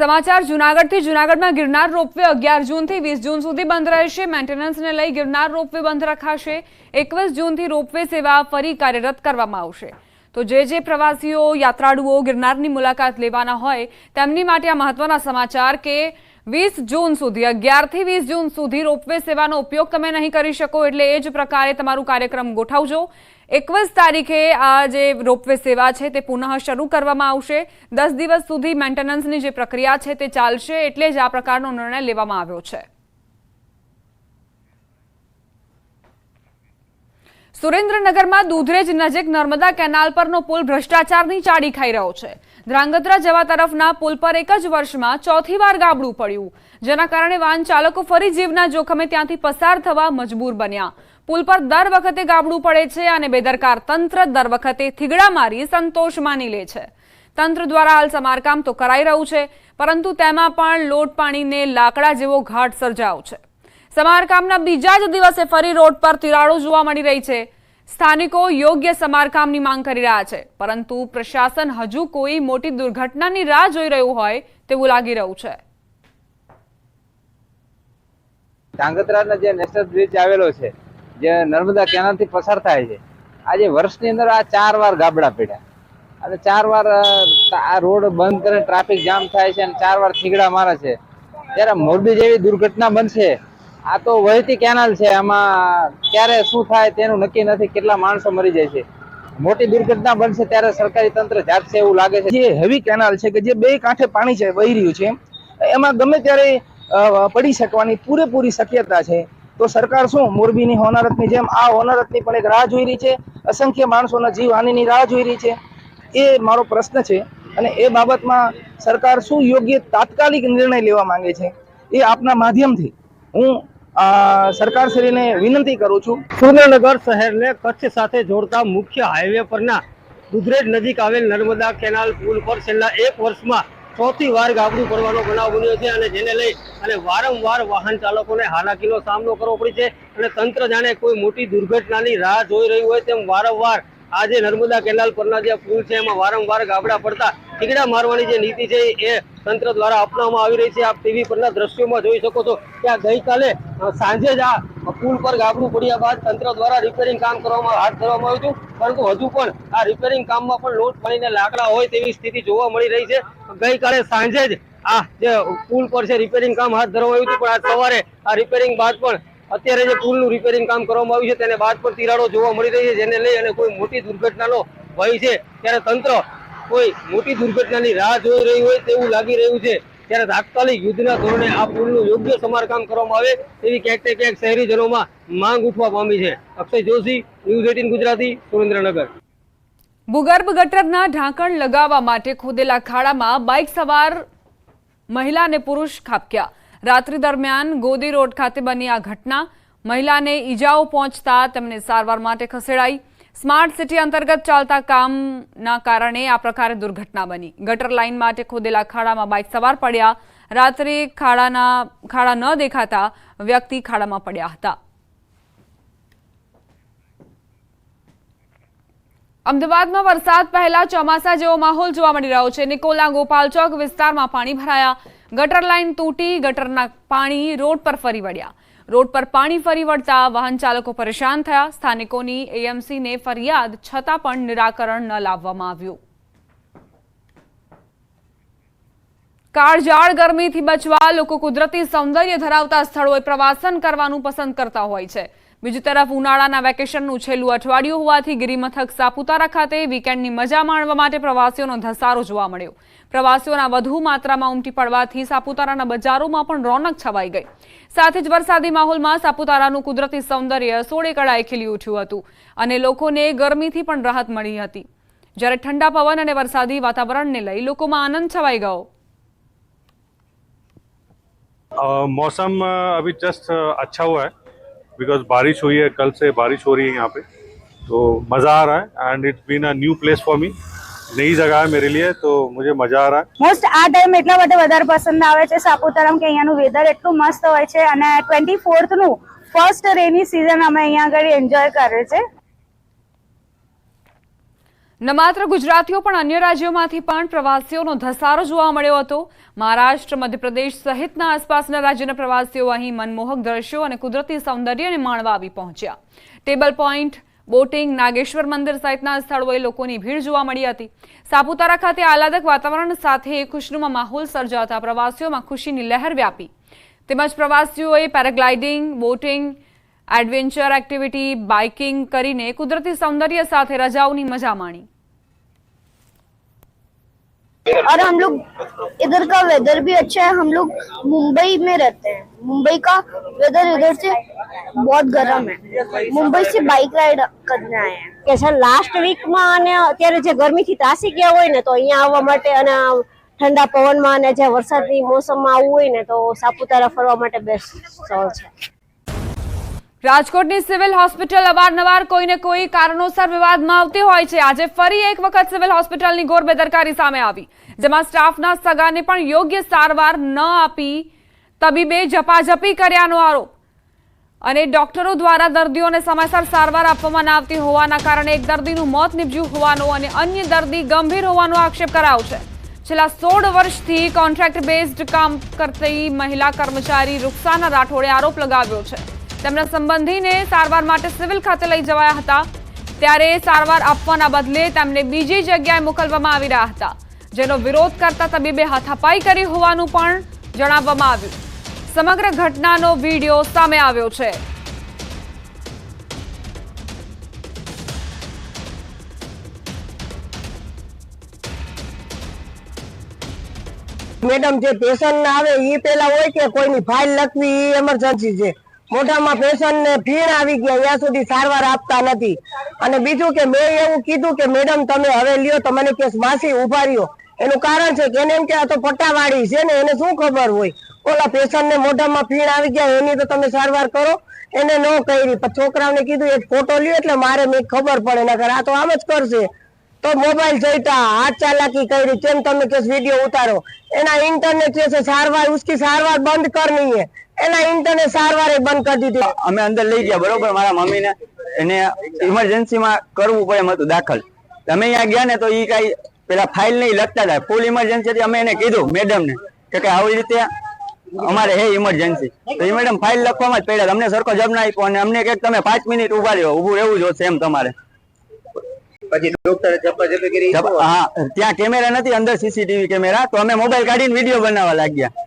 સમાચાર જુનાગઢથી જુનાગઢમાં ગિરનાર રોપવે અગિયાર જૂનથી વીસ જૂન સુધી બંધ રહેશે. મેન્ટેનન્સને લઈ ગિરનાર રોપવે બંધ રખાશે. એકવીસ જૂનથી રોપવે સેવા ફરી કાર્યરત કરવામાં આવશે. તો જે જે પ્રવાસીઓ, યાત્રાળુઓ ગિરનારની મુલાકાત લેવાના હોય, તેમની માટે આ મહત્વના સમાચાર કે વીસ જૂન સુધી, અગિયારથી વીસ જૂન સુધી રોપવે સેવાનો ઉપયોગ તમે નહીં કરી શકો, એટલે એ જ પ્રકારે તમારું કાર્યક્રમ ગોઠવજો. એકવીસ તારીખે આ જે રોપવે સેવા છે તે પુનઃ શરૂ કરવામાં આવશે. દસ દિવસ સુધી મેન્ટેનન્સની જે પ્રક્રિયા છે તે ચાલશે એટલે જ આ પ્રકારનો નિર્ણય લેવામાં આવ્યો છે. સુરેન્દ્રનગરમાં દૂધરેજ નજીક નર્મદા કેનાલ પરનો પુલ ભ્રષ્ટાચારની ચાડી ખાઈ રહ્યો છે. ધ્રાંગધ્રા જવા તરફના પુલ પર એક જ વર્ષમાં ચોથી વાર ગાબડું પડ્યું. જેના કારણે વાહન ચાલકો ફરી જીવના જોખમે ત્યાંથી પસાર થવા મજબૂર બન્યા. પુલ પર દર વખતે ગાબડું પડે છે અને બેદરકાર તંત્ર દર વખતે થીગડા મારી સંતોષ માની લે છે. તંત્ર દ્વારા હાલ સમારકામ તો કરાઈ રહ્યું છે, પરંતુ તેમાં પણ લોટ પાણીને લાકડા જેવો ઘાટ સર્જાયો છે. સમારકામના બીજા જ દિવસે ફરી રોડ પર તિરાડો જોવા મળી રહી છે. સ્થાનિકો યોગ્ય સમારકામની માંગ કરી રહ્યા છે, પરંતુ પ્રશાસન હજુ કોઈ મોટી દુર્ઘટનાની રાહ જોઈ રહ્યું હોય તેવું લાગી રહ્યું છે. ધાંગધ્રાનો જે નેશનલ બ્રિજ આવેલો છે જે નર્મદા કેનાલથી પસાર થાય છે. આજે વર્ષની અંદર આ ચાર વાર ગાબડા પડ્યા. અને ચાર વાર આ રોડ બંધ કરીને ટ્રાફિક જામ થાય છે અને ચાર વાર થીગડા મારે છે. ત્યારે મોરબી જેવી દુર્ઘટના બનશે. આ તો વહેતી કેનાલ છે. આમાં ક્યારે શું થાય તેનું નક્કી નથી. કેટલા માણસો મરી જાય છે. મોટી દુર્ઘટના બનશે ત્યારે સરકારી તંત્ર જાગશે એવું લાગે છે. જે હેવી કેનાલ છે કે જે બે કાંઠે પાણી છે, વહી રહ્યું છે, એમાં ગમે ત્યારે પડી શકવાની પૂરેપૂરી શક્યતા છે. તો સરકાર શું, મોરબીની હોનારતની જેમ આ હોનારતની પણ એક રાહ જોઈ રહી છે, અસંખ્ય માણસોના જીવ હાનિની રાહ જોઈ રહી છે. એ મારો પ્રશ્ન છે અને એ બાબતમાં સરકાર શું યોગ્ય તાત્કાલિક નિર્ણય લેવા માંગે છે? એ આપના માધ્યમથી હું સરકારશ્રીને વિનંતી કરું છું. સુરેન્દ્રનગર શહેરને કચ્છ સાથે જોડતા મુખ્ય હાઈવે પરના દુધરેજ નજીક આવેલ નર્મદા કેનાલ પુલ પર છેલ્લા એક વર્ષમાં ચોથી વાર ગાબડું પડવાનો બનાવ બન્યો છે અને જેને લઈ અને વારંવાર વાહન ચાલકોને હાલાકીનો સામનો કરવો પડે છે. અને તંત્ર જાણે કોઈ મોટી દુર્ઘટનાની રાહ જોઈ રહ્યું હોય તેમ વારંવાર આજે નર્મદા કેનાલ પરના જે પુલ છે, એમાં વારંવાર ગાબડા પડતા ઠીકડા મારવાની જે નીતિ છે, એ તંત્ર દ્વારા અપનાવવામાં આવી રહી છે. આપ ટીવી પરના દ્રશ્યોમાં જોઈ શકો છો કે આ ગઈકાલે સાંજે જ આ પુલ પર ગાબડું પડ્યા બાદ તંત્ર દ્વારા રિપેરિંગ કામ કરવામાં, હાથ ધરવામાં આવ્યું હતું. પરંતુ હજુ પણ આ રિપેરિંગ કામમાં પણ લોટ પાણીને લાકડા હોય તેવી સ્થિતિ જોવા મળી રહી છે. ગઈકાલે સાંજે જ આ જે પુલ પર છે રિપેરિંગ કામ હાથ ધરવામાં આવ્યું હતું. પણ આજ સવારે આ રિપેરિંગ બાદ પણ અત્યારે જે પુલનું રિપેરિંગ કામ કરવામાં આવ્યું છે, તેને બાદ પણ તિરાડો જોવા મળી રહી છે, જેને લઈ અને કોઈ મોટી દુર્ઘટનાનો ભય છે. ત્યારે તંત્ર કોઈ મોટી દુર્ઘટનાની રાહ જોઈ રહી હોય તેવું લાગી રહ્યું છે. ત્યારે તાત્કાલિક યુદ્ધના ધોરણે આ પુલનું યોગ્ય સમારકામ કરવામાં આવે તેવી ક્યાંક ને ક્યાંક શહેરીજનોમાં માંગ ઉઠવા પામી છે. Akshay Joshi, news eighteen Gujarati, Surendranagar. ભૂગર્ભ ગટરના ઢાંકણ લગાવવા માટે ખોદેલા ખાડામાં બાઇક સવાર મહિલા અને પુરુષ ખાબક્યા. રાત્રિ દરમિયાન ગોદી રોડ ખાતે બની આ ઘટના. મહિલાને ઈજાઓ પહોંચતા તેમને સારવાર માટે ખસેડાઈ. સ્માર્ટ સિટી અંતર્ગત ચાલતા કામના કારણે આ પ્રકારે દુર્ઘટના બની. ગટર લાઇન માટે ખોદેલા ખાડામાં બાઇક સવાર પડ્યા. રાત્રે ખાડાના, ખાડા ન દેખાતા વ્યક્તિ ખાડામાં પડ્યા હતા. અમદાવાદમાં વરસાદ પહેલા ચોમાસા જેવો માહોલ જોવા મળી રહ્યો છે. નિકોલના ગોપાલ ચોક વિસ્તારમાં પાણી ભરાયા. ગટર લાઇન તૂટી ગટરના પાણી રોડ પર ફરી વળ્યા. રોડ પર પાણી ફરી વળતા વાહન ચાલકો પરેશાન થયા. સ્થાનિકોની એએમસીને ફરિયાદ છતાં પણ નિરાકરણ ન લાવવામાં આવ્યું. કાળજાળ ગરમીથી બચવા લોકો કુદરતી સૌંદર્ય ધરાવતા સ્થળોએ પ્રવાસન કરવાનું પસંદ કરતા હોય છે. બીજી તરફ ઉનાળાના વેકેશનનું છેલ્લું અઠવાડિયું હોવાથી ગિરિમથક સાપુતારા ખાતે વીકેન્ડની મજા માણવા માટે પ્રવાસીઓનો ધસારો જોવા મળ્યો પ્રવાસીઓના વધુ માત્રામાં ઉમટી પડવાથી સાપુતારાના બજારોમાં પણ રોનક છવાઈ ગઈ સાથે જ વરસાદી માહોલમાં સાપુતારાનું કુદરતી સૌંદર્ય સોળે કળાએ ખીલી ઉઠ્યું હતું અને લોકોને ગરમીથી પણ રાહત મળી હતી જ્યારે ઠંડા પવન અને વરસાદી વાતાવરણને લઈ લોકોમાં આનંદ છવાઈ ગયો अ, मौसम अ, अभी जस्ट अच्छा हुआ है बिकॉज बारिश हुई है कल से बारिश हो रही है यहाँ पे तो मज़ा आ रहा है and it's been a new place for me नई जगह है मेरे लिए तो मुझे मज़ा आ रहा है મોસ્ટ આ ટાઈમ એટલા માટે વધારે પસંદ આવે છે સાપુતારામાં કે અહીંયાનું વેધર એટલું મસ્ત હોય છે અને ટ્વેન્ટી ફોર્થનું ફર્સ્ટ રેની સિઝન અમે અહીંયા આગળ એન્જોય કરે છે ન માત્ર ગુજરાતીઓ, પણ અન્ય રાજ્યોમાંથી પણ પ્રવાસીઓનો ધસારો જોવા મળ્યો હતો. મહારાષ્ટ્ર, મધ્યપ્રદેશ સહિતના આસપાસના રાજ્યના પ્રવાસીઓ અહીં મનમોહક દ્રશ્યો અને કુદરતી સૌંદર્યને માણવા આવી પહોંચ્યા. ટેબલ પોઈન્ટ બોટિંગ નાગેશ્વર મંદિર સહિતના સ્થળોએ લોકોની ભીડ જોવા મળી હતી. સાપુતારા ખાતે આહલાદક વાતાવરણ સાથે ખુશનુમા માહોલ સર્જાતા પ્રવાસીઓમાં ખુશીની લહેર વ્યાપી. તેમજ પ્રવાસીઓએ paragliding, boating adventure activity biking કરીને કુદરતી સૌંદર્ય સાથે રજાઓની મજા માણી और हम लोग इधर का वेदर भी अच्छा है हम लोग मुंबई में रहते हैं मुंबई का वेदर इधर से बहुत गर्म है मुंबई से बाइक राइड करने आए हैं કે છે લાસ્ટ વીકમાં અને અત્યારે જે ગરમીથી ત્રાસી ગયા હોય ને તો અહીંયા આવવા માટે અને ઠંડા પવનમાં અને જે વરસાદની મોસમમાં આવવું હોય ને તો સાપુતારા ફરવા માટે બેસ્ટ સ્થળ છે રાજકોટની સિવિલ હોસ્પિટલ અવારનવાર કોઈને કોઈ કારણોસર વિવાદમાં આવતી હોય છે. આજે ફરી એક વખત સિવિલ હોસ્પિટલની ઘોર બેદરકારી સામે આવી, જેમાં સ્ટાફના સગાને પણ યોગ્ય સારવાર ન આપી તબીબે ઝપાઝપી કર્યાનો આરોપ. અને ડોક્ટરો દ્વારા દર્દીઓને સમયસર સારવાર આપવામાં ન આવતી હોવાના કારણે એક દર્દીનું મોત નીપજ્યું હોવાનો અને અન્ય દર્દી ગંભીર હોવાનો આક્ષેપ કરાયો છે. છેલ્લા સોળ વર્ષથી કોન્ટ્રાક્ટ બેઝડ કામ કરતી મહિલા કર્મચારી રૂકસાના રાઠોડે આરોપ લગાવ્યો છે. તેમના સંબંધીને સારવાર માટે સિવિલ ખાતે લઈ જવાયા હતા. ત્યારે સારવાર આપવાના બદલે તેમને બીજી જગ્યાએ મોકલવામાં આવી રહ્યા હતા. જેનો વિરોધ કરતા તબીબે હાથાપાઈ કરી હોવાનું પણ જણાવવામાં આવ્યું. સમગ્ર ઘટનાનો વીડિયો સામે આવ્યો છે. મેડમ, જે પેશન્ટ આવે એ પેલા હોય કે કોઈની ફાઇલ લખવી એ એમરજન્સી છે. મોઢામાં પેશન્ટ ને ભીડ આવી ગયા ત્યાં સુધી સારવાર આપતા નથી. અને બીજું કે મેં એવું કીધું કે, મેડમ, તમે હવે લ્યો, તો મને કેસ માસી ઊભા રહ્યો. એનું કારણ છે કે એને એમ કે, આ તો પટ્ટાવાળી છે ને, એને શું ખબર હોય? ઓલા પેશન્ટ ને મોઢામાં ભીડ આવી ગયા, એની તો તમે સારવાર કરો. એને ન કરી પણ છોકરાઓને કીધું, એક ફોટો લ્યો એટલે મારે મેં ખબર પડે, નકર આ તો આમ જ કરશે. તો મોબાઈલ જોઈતા હાથ ચાલાકી કરી કેમ તમે કે વીડિયો ઉતારો. એના ઇન્ટરનેટ જે સારવાર, ઉસકી સારવાર બંધ કરनी હે. એના ઇન્ટરનેટ સારવાર બંધ કરી દીધી. અમે અંદર લઈ ગયા, બરોબર? મારા મમ્મીને એને ઇમરજન્સીમાં કરવું પડે એમ હતું દાખલ. તમે અહીંયા ગયા ને તો એ કઈ પેલા ફાઇલ નહીં લખતા હતા. ફૂલ ઇમરજન્સી હતી, અમે એને કીધું મેડમ ને કે આવી રીતે અમારે હે ઇમરજન્સી તો એ મેડમ ફાઇલ લખવામાં જ પડ્યા અમને સરખો જવાબ ના આપ્યો અને અમને કે તમે પાંચ મિનિટ ઊભા રહ્યો ઉભું રહેવું જોશે એમ તમારે. પછી ડોક્ટરે ઝપાઝપી કરી હા ત્યાં કેમેરા નથી અંદર સીસીટીવી કેમેરા તો અમે મોબાઈલ કાઢીને વીડિયો બનાવવા લાગ્યા.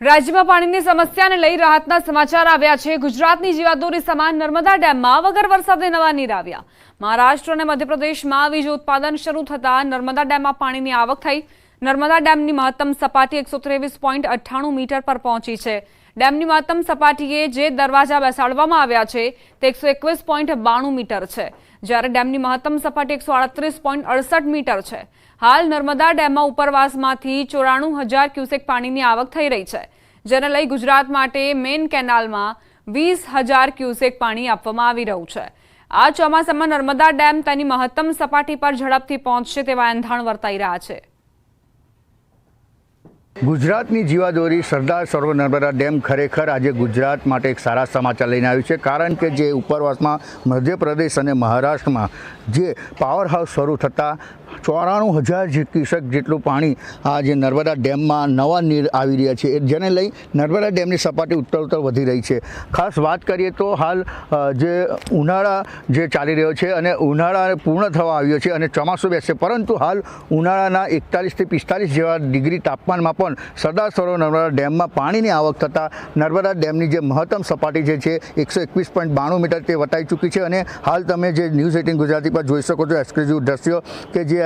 રાજ્યમાં પાણીની સમસ્યાને લઈ રાહતના સમાચાર આવ્યા છે. ગુજરાતની જીવાદોરી સમાન નર્મદા ડેમમાં વગર વરસાદે નવા નીર આવ્યા. મહારાષ્ટ્ર અને મધ્યપ્રદેશમાં વીજ ઉત્પાદન શરૂ થતાં નર્મદા ડેમમાં પાણીની આવક થઈ. નર્મદા ડેમની મહત્તમ સપાટી એકસો ત્રેવીસ પોઈન્ટ અઠ્ઠાણું મીટર પર પહોંચી છે. ડેમની મહત્તમ સપાટીએ જે દરવાજા બેસાડવામાં આવ્યા છે, તે એકસો એકવીસ પોઈન્ટ બાણું મીટર છે. જ્યારે ડેમની મહત્તમ સપાટી એકસો આડત્રીસ પોઈન્ટ અડસઠ મીટર છે. હાલ નર્મદા ડેમમાં ઉપરવાસમાંથી ચોરાણું હજાર ક્યુસેક પાણીની આવક થઈ રહી છે, જેને લઈ ગુજરાત માટે મેઇન કેનાલમાં વીસ હજાર ક્યુસેક પાણી આપવામાં આવી રહ્યું છે. આ ચોમાસામાં નર્મદા ડેમ તેની મહત્તમ સપાટી પર ઝડપથી પહોંચશે તેવા એંધાણ વર્તાઈ રહ્યા છે. ગુજરાતની જીવાદોરી સરદાર સરોવર નર્મદા ડેમ ખરેખર આજે ગુજરાત માટે એક સારા સમાચાર લઈને આવ્યું છે. કારણ કે જે ઉપરવાસમાં મધ્યપ્રદેશ અને મહારાષ્ટ્રમાં જે પાવર હાઉસ શરૂ થતાં ચોરાણું હજાર જે ક્યુસેક જેટલું પાણી આ જે નર્મદા ડેમમાં નવા નીર આવી રહ્યા છે જેને લઈ નર્મદા ડેમની સપાટી ઉત્તર ઉત્તર વધી રહી છે. ખાસ વાત કરીએ તો હાલ જે ઉનાળા જે ચાલી રહ્યો છે અને ઉનાળા પૂર્ણ થવા આવ્યો છે અને ચોમાસું બેસશે, પરંતુ હાલ ઉનાળાના એકતાલીસથી પિસ્તાલીસ જેવા ડિગ્રી તાપમાનમાં પણ સરદાર સરોવર નર્મદા ડેમમાં પાણીની આવક થતાં નર્મદા ડેમની જે મહત્તમ સપાટી જે છે, એકસો એકવીસ પોઈન્ટ બાણું મીટર તે વટાઈ ચૂકી છે. અને હાલ તમે જે ન્યૂઝ એટીન ગુજરાતી પર જોઈ શકો છો, એક્સક્લુઝિવ દ્રશ્યો કે જે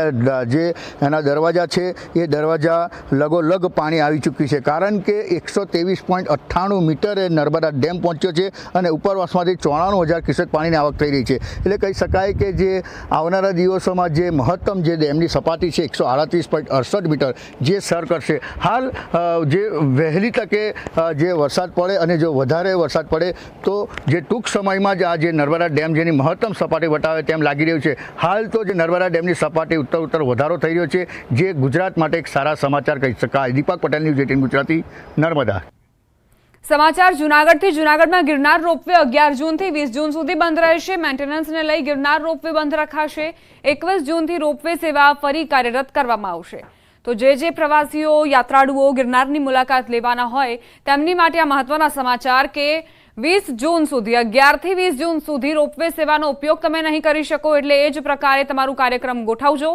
જે એના દરવાજા છે, એ દરવાજા લગોલગ પાણી આવી ચૂક્યું છે. કારણ કે એકસો ત્રેવીસ પોઈન્ટ અઠ્ઠાણું મીટરે નર્મદા ડેમ પહોંચ્યો છે અને ઉપરવાસમાંથી ચોરાણું હજાર ક્યુસેક પાણીની આવક થઈ રહી છે. એટલે કહી શકાય કે જે આવનારા દિવસોમાં જે મહત્તમ જે ડેમની સપાટી છે, એકસો આડત્રીસ પોઈન્ટ અડસઠ મીટર, જે સર કરશે. હાલ જે વહેલી તકે જે વરસાદ પડે અને જો વધારે વરસાદ પડે, તો જે ટૂંક સમયમાં જ આ જે નર્મદા ડેમ જેની મહત્તમ સપાટી વટાવે તેમ લાગી રહ્યું છે. હાલ તો જે નર્મદા ડેમની સપાટી ઉત્તર ઉત્તર વધારો થઈ રહ્યો છે, જે ગુજરાત માટે એક સારા સમાચાર કહી શકાય. Deepak Patel news eighteen Gujarati, Narmada. સમાચાર જુનાગઢથી જુનાગઢમાં ગિરનાર રોપવે અગિયાર જૂનથી વીસ જૂન સુધી બંધ રહેશે. મેન્ટેનન્સને લઈ ગિરનાર રોપવે બંધ રખાશે. એકવીસ જૂનથી રોપવે સેવા ફરી કાર્યરત કરવામાં આવશે. તો જે જે પ્રવાસીઓ, યાત્રાળુઓ ગિરનારની મુલાકાત લેવાના હોય, તેમની માટે આ મહત્વના સમાચાર કે વીસ જૂન સુધી, અગિયારથી વીસ જૂન સુધી રોપવે સેવાનો ઉપયોગ તમે નહીં કરી શકો, એટલે એ જ પ્રકારે તમારું કાર્યક્રમ ગોઠવજો.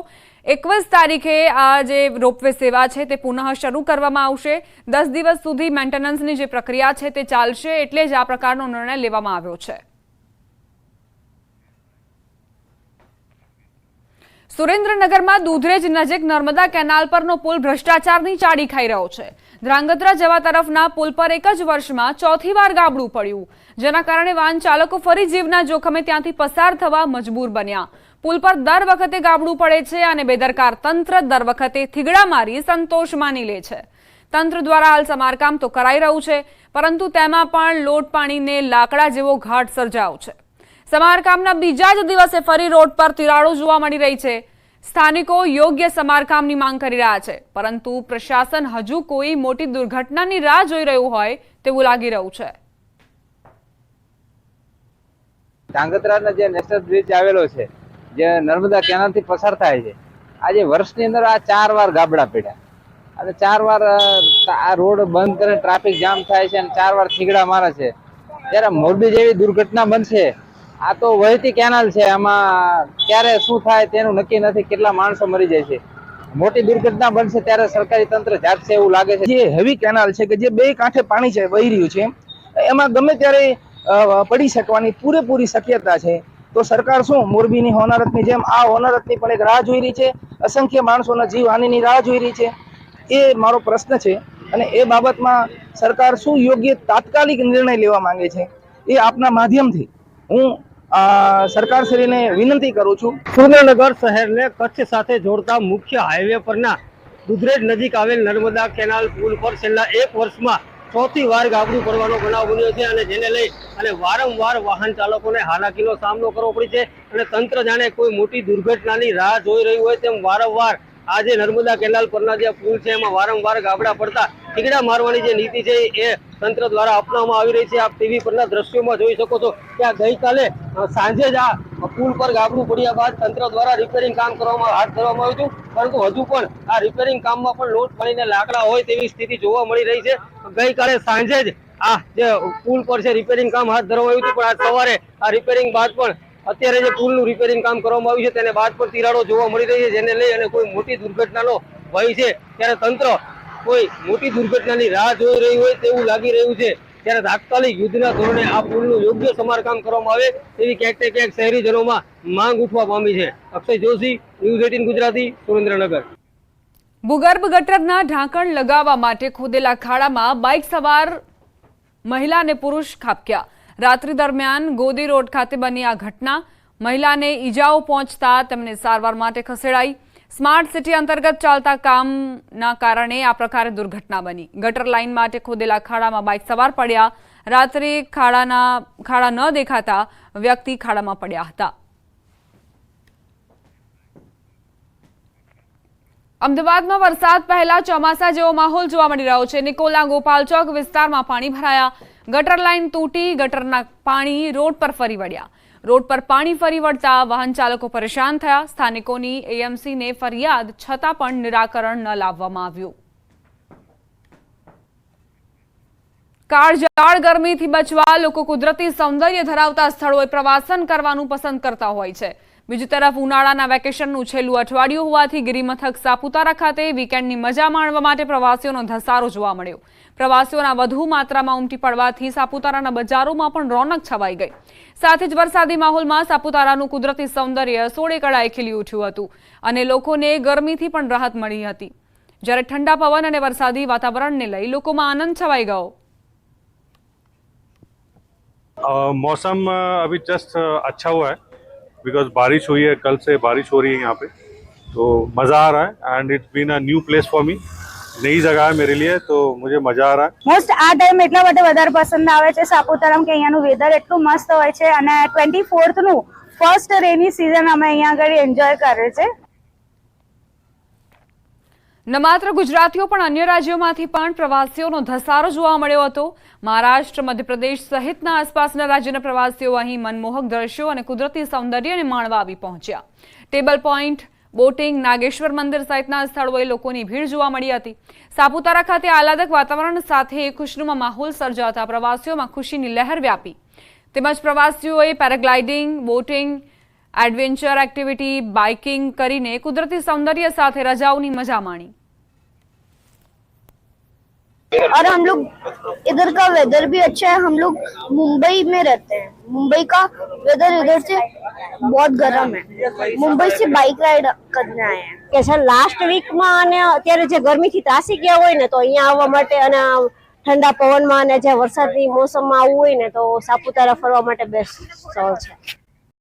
એકવીસ તારીખે આ જે રોપવે સેવા છે તે પુનઃ શરૂ કરવામાં આવશે. દસ દિવસ સુધી મેન્ટેનન્સની જે પ્રક્રિયા છે તે ચાલશે, એટલે જ આ પ્રકારનો નિર્ણય લેવામાં આવ્યો છે. સુરેન્દ્રનગરમાં દૂધરેજ નજીક નર્મદા કેનાલ પરનો પુલ ભ્રષ્ટાચારની ચાડી ખાઈ રહ્યો છે. ધ્રાંગધ્રા જવા તરફના પુલ પર એક જ વર્ષમાં ચોથી વાર ગાબડું પડ્યું. જેના કારણે વાહન ચાલકો ફરી જીવના જોખમે ત્યાંથી પસાર થવા મજબૂર બન્યા. પુલ પર દર વખતે ગાબડું પડે છે અને બેદરકાર તંત્ર દર વખતે થીગડા મારી સંતોષ માની લે છે. તંત્ર દ્વારા હાલ સમારકામ તો કરાઈ રહ્યું છે, પરંતુ તેમાં પણ લોટ પાણીને લાકડા જેવો ઘાટ સર્જાયો છે. સમારકામના બીજા જ દિવસે ફરી રોડ પર તિરાડો જોવા મળી રહી છે. સ્થાનિકો યોગ્ય સમારકામની માંગ કરી રહ્યા છે, પરંતુ પ્રશાસન હજુ કોઈ મોટી દુર્ઘટનાની રાહ જોઈ રહ્યું હોય તેવું લાગી રહ્યું છે. ધાંગધ્રાનો જે નેશનલ બ્રિજ આવેલો છે, જે નર્મદા કેનાલથી પસાર થાય છે આજે વર્ષની અંદર આ ચાર વાર ગાબડા પડ્યા. અને ચાર વાર આ રોડ બંધ કરે ટ્રાફિક જામ થાય છે અને ચાર વાર થીગડા મારે છે. ત્યારે મોરબી જેવી દુર્ઘટના બનશે આ તો વહેતી કેનાલ છે, આમાં ક્યારે શું થાય તેનું નક્કી નથી, કેટલા માણસો મરી જાય છે. મોટી દુર્ઘટના બનશે ત્યારે સરકારી તંત્ર જાગશે એવું લાગે છે. જે હેવી કેનાલ છે કે જે બે કાંઠે પાણી છે, વહી રહ્યું છે, એમાં ગમે ત્યારે પડી શકવાની પૂરેપૂરી શક્યતા છે. તો સરકાર શું, મોરબીની હોનારતની જેમ આ હોનારતની પણ એક રાહ જોઈ રહી છે, અસંખ્ય માણસોના જીવહાનિની રાહ જોઈ રહી છે. એ મારો પ્રશ્ન છે અને એ બાબતમાં સરકાર શું યોગ્ય તાત્કાલિક નિર્ણય લેવા માંગે છે, એ આપના માધ્યમથી હું સરકારશ્રીને વિનંતી કરું છું. સુરેન્દ્રનગર શહેરને કચ્છ સાથે જોડતા મુખ્ય હાઈવે પરના દુધરેજ નજીક આવેલ નર્મદા કેનાલ પુલ પર છેલ્લા એક વર્ષમાં ચોથી વાર ગાબડું પડવાનો બનાવ બન્યો છે અને જેને લઈ અને વારંવાર વાહન ચાલકોને હાલાકીનો સામનો કરવો પડે છે અને તંત્ર જાણે કોઈ મોટી દુર્ઘટનાની રાહ જોઈ રહ્યું હોય તેમ વારંવાર આજે નર્મદા કેનાલ પરના જે પુલ છે એમાં વારંવાર ગાબડા પડતા ઠીકડા મારવાની જે નીતિ છે એ તંત્ર દ્વારા અપનાવવામાં આવી રહી છે. આપ ટીવી પરના દ્રશ્યોમાં જોઈ શકો છો કે આ ગઈકાલે સાંજે જ આ પુલ પર ગાબડું પડ્યા બાદ તંત્ર દ્વારા રિપેરિંગ કામ કરવામાં, હાથ ધરવામાં આવ્યું હતું. પરંતુ હજુ પણ આ રિપેરિંગ કામમાં પણ લોટ પાણીને લાકડા હોય તેવી સ્થિતિ જોવા મળી રહી છે. ગઈકાલે સાંજે જ આ જે પુલ પર છે રિપેરિંગ કામ હાથ ધરવામાં આવ્યું હતું. પણ આજ સવારે આ રિપેરિંગ બાદ પણ અત્યારે જે પુલનું રિપેરિંગ કામ કરવામાં આવ્યું છે, તેને બાદ પણ તિરાડો જોવા મળી રહી છે, જેને લઈ અને કોઈ મોટી દુર્ઘટનાનો ભય છે. ત્યારે તંત્ર કોઈ મોટી દુર્ઘટનાની રાહ જોઈ રહી હોય તેવું લાગી રહ્યું છે. ત્યારે તાત્કાલિક યુદ્ધના ધોરણે આ પુલનું યોગ્ય સમારકામ કરવામાં આવે તેવી ક્યાંક ને ક્યાંક શહેરીજનોમાં માંગ ઉઠવા પામી છે. Akshay Joshi, news eighteen Gujarati, Surendranagar. ભૂગર્ભ ગટરના ઢાંકણ લગાવવા માટે ખોદેલા ખાડામાં બાઇક સવાર મહિલા અને પુરુષ ખાબક્યા. રાત્રિ દરમિયાન ગોદી રોડ ખાતે બની આ ઘટના. મહિલાને ઈજાઓ પહોંચતા તેમને સારવાર માટે ખસેડાઈ. સ્માર્ટ સિટી અંતર્ગત ચાલતા કામના કારણે આ પ્રકારે દુર્ઘટના બની. ગટર લાઇન માટે ખોદેલા ખાડામાં બાઇક સવાર પડ્યા. રાત્રે ખાડાના, ખાડા ન દેખાતા વ્યક્તિ ખાડામાં પડ્યા હતા. અમદાવાદમાં વરસાદ પહેલા ચોમાસા જેવો માહોલ જોવા મળી રહ્યો છે. નિકોલા ગોપાલ ચોક વિસ્તારમાં પાણી ભરાયા. ગટર લાઇન તૂટી, ગટરના પાણી રોડ પર ફરી વળ્યા. રોડ પર પાણી ફરી વળતા વાહન ચાલકો પરેશાન થયા. સ્થાનિકોની એએમસીને ફરિયાદ, છતાં પણ નિરાકરણ ન લાવવામાં આવ્યું. કાળજાળ ગરમીથી બચવા લોકો કુદરતી સૌંદર્ય ધરાવતા સ્થળોએ પ્રવાસન કરવાનું પસંદ કરતા હોય છે. બીજી તરફ ઉનાળાના વેકેશનનું છેલ્લું અઠવાડિયું હોવાથી ગિરિમથક સાપુતારા ખાતે વીકેન્ડની મજા માણવા માટે પ્રવાસીઓનો ધસારો જોવા મળ્યો. પ્રવાસીઓના વધુ માત્રામાં ઉમટી પડવાથી સાપુતારાના બજારોમાં પણ રોનક છવાઈ ગઈ સાથે જ વરસાદી માહોલમાં સાપુતારાનું કુદરતી સૌંદર્ય સોળે કળાએ ખીલી ઉઠ્યું હતું અને લોકોને ગરમીથી પણ રાહત મળી હતી જ્યારે ઠંડા પવન અને વરસાદી વાતાવરણને લઈ લોકોમાં આનંદ છવાઈ ગયો अ, मौसम अ, अभी जस्ट अच्छा हुआ है बिकॉज बारिश हुई है कल से बारिश हो रही है यहाँ पे तो मज़ा आ रहा है and it's been a new place for me नई जगह है मेरे लिए तो मुझे मज़ा आ रहा है મોસ્ટ આ ટાઈમ એટલા માટે વધારે પસંદ આવે છે સાપુતારામાં કે અહીંયાનું વેધર એટલું મસ્ત હોય છે અને ટ્વેન્ટી ફોર્થનું ફર્સ્ટ રેની સિઝન અમે અહીંયા આગળ એન્જોય કરે છે ન માત્ર ગુજરાતીઓ પણ અન્ય રાજ્યોમાંથી પણ પ્રવાસીઓનો ધસારો જોવા મળ્યો હતો મહારાષ્ટ્ર મધ્યપ્રદેશ સહિતના આસપાસના રાજ્યના પ્રવાસીઓ અહીં મનમોહક દ્રશ્યો અને કુદરતી સૌંદર્યને માણવા આવી પહોંચ્યા ટેબલ પોઈન્ટ બોટિંગ, નાગેશ્વર મંદિર સહિતના સ્થળોએ લોકોની ભીડ જોવા મળી હતી. સાપુતારા ખાતે આહલાદક વાતાવરણ સાથે ખુશનુમા માહોલ સર્જાતા પ્રવાસીઓમાં ખુશીની લહેર વ્યાપી. તેમજ પ્રવાસીઓએ paragliding, boating, adventure activity, biking કરીને કુદરતી સૌંદર્ય સાથે રજાઓની મજા માણી. और हम लोग इधर का वेदर भी अच्छा है हम लोग मुंबई में रहते हैं मुंबई का वेदर इधर से बहुत गर्म है मुंबई से बाइक राइड करने आए हैं કે છે લાસ્ટ વીકમાં અને અત્યારે જે ગરમીથી ત્રાસી ગયા હોય ને તો અહીંયા આવવા માટે અને ઠંડા પવનમાં અને જે વરસાદની મોસમમાં આવવું હોય ને તો સાપુતારા ફરવા માટે બેસ્ટ સ્થળ છે